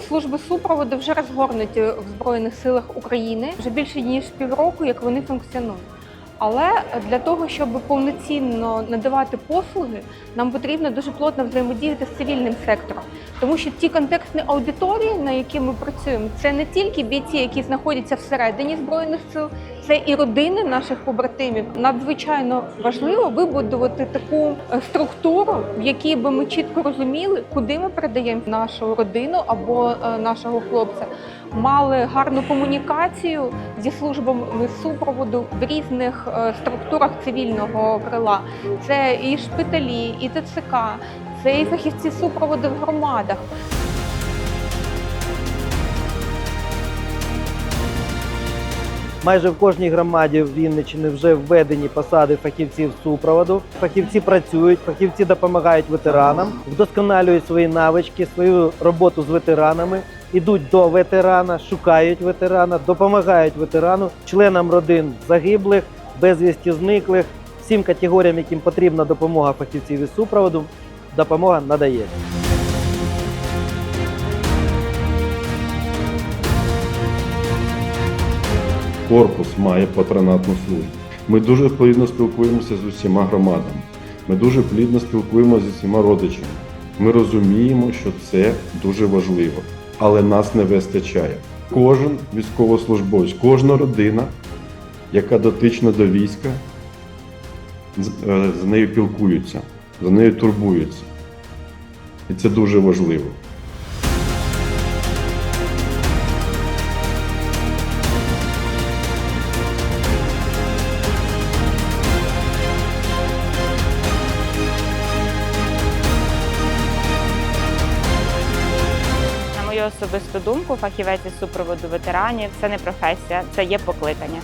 служби супроводу вже розгорнуті в Збройних силах України вже більше ніж півроку, як вони функціонують. Але для того, щоб повноцінно надавати послуги, нам потрібно дуже плотно взаємодіяти з цивільним сектором, тому що ті контекстні аудиторії, на які ми працюємо, це не тільки бійці, які знаходяться всередині збройних сил, це і родини наших побратимів. Надзвичайно важливо вибудувати таку е, структуру, в якій би ми чітко розуміли, куди ми передаємо нашу родину або е, нашого хлопця. Мали гарну комунікацію зі службами супроводу в різних структурах цивільного крила. Це і шпиталі, і ТЦК, це і фахівці супроводу в громадах. Майже в кожній громаді в Вінниччини вже введені посади фахівців супроводу. Фахівці працюють, фахівці допомагають ветеранам, вдосконалюють свої навички, свою роботу з ветеранами, ідуть до ветерана, шукають ветерана, допомагають ветерану, членам родин загиблих, безвісті зниклих, всім категоріям, яким потрібна допомога фахівців із супроводу, допомога надається. Корпус має патронатну службу. Ми дуже плідно спілкуємося з усіма громадами. Ми дуже плідно спілкуємося з усіма родичами. Ми розуміємо, що це дуже важливо, але нас не вистачає. Кожен військовослужбовець, кожна родина, яка дотична до війська, з, е, нею пілкуються, за нею турбуються. І це дуже важливо. Особисту думку, фахівець із супроводу ветеранів це не професія, це є покликання.